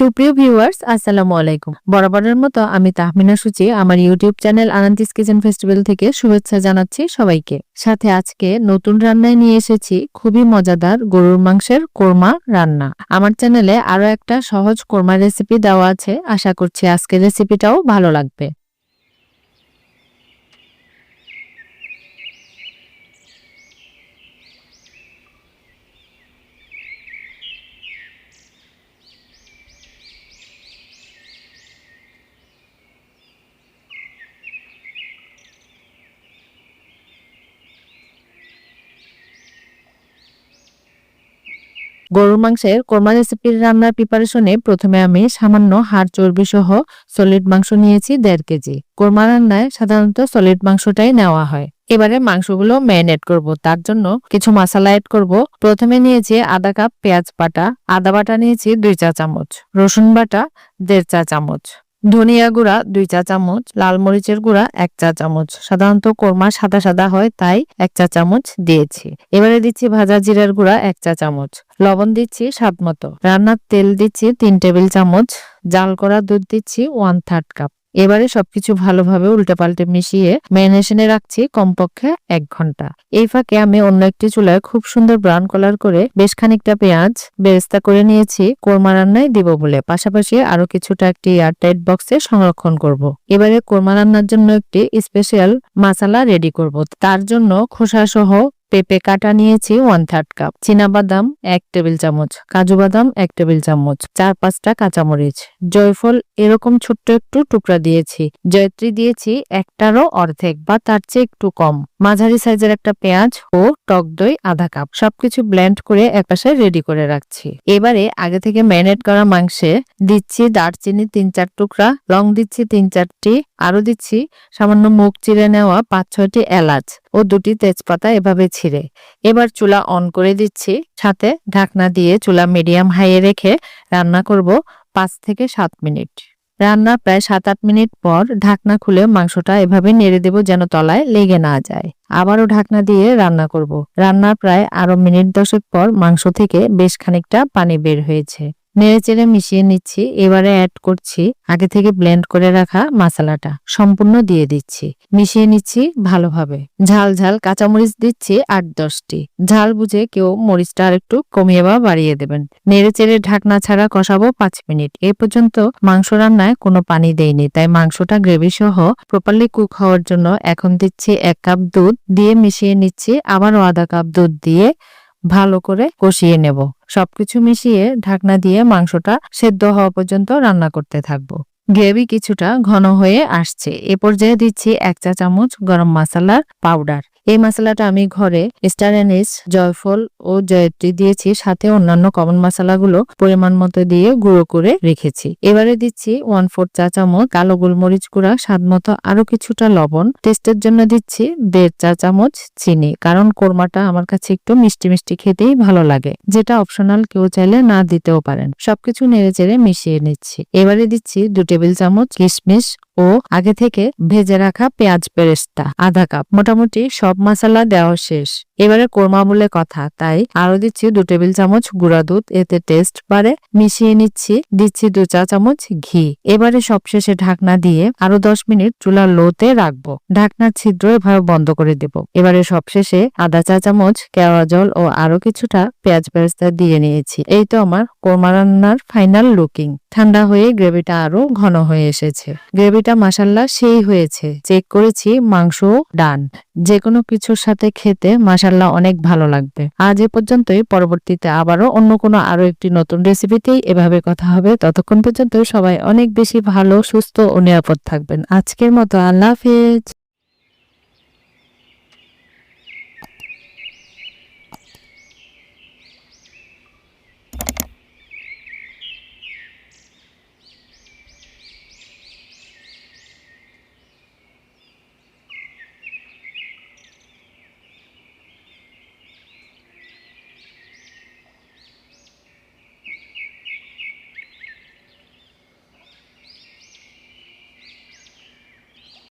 সুপ্রিয় ভিউয়ার্স, আসসালামু আলাইকুম। বরাবরের মতো আমি তাহমিনা সুচি, আমার YouTube channel Anandi's kitchen festival থেকে শুভেচ্ছা জানাচ্ছি সবাইকে। সাথে আজকে নতুন রান্নায় নিয়ে এসেছি খুবই মজাদার গরুর মাংসের কোরমা রান্না। আমার চ্যানেলে আরও একটা সহজ কোরমা রেসিপি দেওয়া আছে, আশা করছি আজকের রেসিপিটাও ভালো লাগবে। গরুর মাংসের কোরমা রেসিপির রান্নার প্রিপারেশনে প্রথমে আমি সামান্য হাড় চর্বি সহ সলিড মাংস নিয়েছি দেড় কেজি। কোরমা রান্নায় সাধারণত সলিড মাংসটাই নেওয়া হয়। এবারে মাংসগুলো ম্যারিনেট করব। তার জন্য কিছু মশলা এড করব। প্রথমে নিয়েছি আধা কাপ পেঁয়াজ বাটা, আদা বাটা নিয়েছি দুই চা চামচ রসুন বাটা দেড় চা চামচ ধনিয়া গুঁড়া দুই চা চামচ, লাল মরিচের গুঁড়া এক চা চামচ। সাধারণত কোরমা সাদা সাদা হয়, তাই এক চা চামচ দিয়েছি। এবারে দিচ্ছি ভাজা জিরার গুঁড়া এক চা চামচ। লবণ দিচ্ছি স্বাদ মতো। রান্নার তেল দিচ্ছি তিন টেবিল চামচ। জাল করা দুধ দিচ্ছি ওয়ান থার্ড কাপ এবারে সবকিছু ভালোভাবে উল্টে মিশিয়ে ম্যারিনেশনে রাখছি কমপক্ষে এক ঘণ্টা এই ফাঁকে আমি অন্য একটি চুলায় খুব সুন্দর ব্রাউন কালার করে বেশ খানিকটা পেঁয়াজ বেরেস্তা করে নিয়েছি কোরমা রান্নায় দিব বলে পাশাপাশি আরও কিছুটা একটি এয়ারটাইট বক্সে সংরক্ষণ করব। এবারে কোরমা রান্নার জন্য একটি স্পেশাল মাসালা রেডি করব। তার জন্য খোসা সহ পেঁপে কাটা নিয়েছি ওয়ান থার্ড কাপ বাদাম এক টেবিল চামচ, কাজু বাদাম এক টেবিল চামচ, চার পাঁচটা কাঁচামরিচ। জয়ফল এরকম ছোট্ট একটু টুকরা দিয়েছি, জয়ত্রী দিয়েছি একটারও অর্ধেক বা তার চেয়ে একটু কম। মাঝারি সাইজের একটা পেঁয়াজ ও টক দই আধা কাপ, সবকিছু ব্লেন্ড করে একপাশে রেডি করে রাখছি। এবারে আগে থেকে ম্যারিনেট করা মাংসে দিচ্ছি দারচিনি তিন চার টুকরা, লং দিচ্ছি তিন চারটি আরও দিচ্ছি সামান্য মুখ চিরে নেওয়া পাঁচ ছয়টি এলাচ। ও দুটি তেজপাতা এভাবে ছিঁড়ে। এবার চুলা অন করে দিচ্ছি। সাথে ঢাকনা দিয়ে চুলা মিডিয়াম হাইয়ে রেখে রান্না করব পাঁচ থেকে সাত মিনিট। রান্না প্রায় সাত আট মিনিট পর ঢাকনা খুলে মাংসটা এভাবে নেড়ে দেব যেন তলায় লেগে না যায়। আবারও ঢাকনা দিয়ে রান্না করব। রান্নার প্রায় আরও মিনিট দশেক পর মাংস থেকে বেশ খানিকটা পানি বের হয়েছে। নেড়েচেড়ে মিশিয়ে নিচ্ছি, এবারে অ্যাড করছি আগে থেকে ব্লেন্ড করে রাখা মশলাটা। সম্পূর্ণ দিয়ে দিচ্ছি। মিশিয়ে নিচ্ছি ভালোভাবে। ঝাল ঝাল কাঁচামরিচ দিচ্ছি আট দশটি। ঝাল বুঝে কেউ মরিচটা আর একটু কমিয়ে বা বাড়িয়ে দেবেন। নেড়েচেড়ে ঢাকনা ছাড়া কষাবো পাঁচ মিনিট। এ পর্যন্ত মাংস রান্নায় কোনো পানি দেয়নি তাই মাংসটা গ্রেভি সহ প্রপারলি কুক হওয়ার জন্য এখন দিচ্ছি এক কাপ দুধ। দিয়ে মিশিয়ে নিচ্ছি আবারও আধা কাপ দুধ দিয়ে ভালো করে কষিয়ে নেব। সবকিছু মিশিয়ে ঢাকনা দিয়ে মাংসটা সেদ্ধ হওয়া পর্যন্ত রান্না করতে থাকব। গ্রেভি কিছুটা ঘন হয়ে আসছে। এ পর্যায়ে দিচ্ছি এক চা চামচ গরম মশলার পাউডার। এই মশলাটা আমি ঘরে স্টার এনিস জয়ফল ও জয়ত্রী দিয়েছি, সাথে অন্যান্য কমন মশলাগুলো পরিমাণ মতো দিয়ে গুঁড়ো করে রেখেছি। এবারে দিচ্ছি ওয়ান ফোর চা চামচ কালো গোলমরিচ গুঁড়া, স্বাদ মতো আরও কিছুটা লবণ। টেস্টের জন্য দিচ্ছি দেড় চা চামচ চিনি, কারণ কোরমাটা আমার কাছে একটু মিষ্টি মিষ্টি খেতেই ভালো লাগে। যেটা অপশনাল কেউ চাইলে না দিতেও পারেন। সবকিছু নেড়ে চেড়ে মিশিয়ে নিচ্ছি। এবারে দিচ্ছি দু টেবিল চামচ কিশমিশ ও আগে থেকে ভেজে রাখা পেঁয়াজ পেরেস্তা আধা কাপ। মোটামুটি সব মশলা দেওয়া শেষ। এবারে কোরমা বলে কথা, তাই আরও দিচ্ছি দু টেবিল চামচ গুঁড়া দুধ, এতে টেস্ট বাড়ে। মিশিয়ে নিচ্ছি, দিচ্ছি দু চা চামচ ঘি। এবারে সবশেষে ঢাকনা দিয়ে আরও দশ মিনিট চুলার লোতে রাখব। ঢাকনার ছিদ্র এভাবে বন্ধ করে দেব। এবারে সবশেষে আধা চা চামচ কেওয়া জল ও আরও কিছুটা পেঁয়াজ পেরেস্তা দিয়ে নিয়েছি। এই তো আমার কোরমা রান্নার ফাইনাল লুকিং। ঠান্ডা হয়ে গ্রেভিটা আরও ঘন হয়ে এসেছে। গ্রেভিটা মাসাল্লা সেই হয়েছে। চেক করেছি মাংস ডান। যে কোনো কিছুর সাথে খেতে মাসাল্লাহ অনেক ভালো লাগবে। আজ এ পর্যন্তই, পরবর্তীতে আবারও অন্য কোনো আরও একটি নতুন রেসিপিতেই এভাবে কথা হবে। ততক্ষণ পর্যন্ত সবাই অনেক বেশি ভালো, সুস্থ ও নিরাপদ থাকবেন। আজকের মতো আল্লাহ হাফেজ।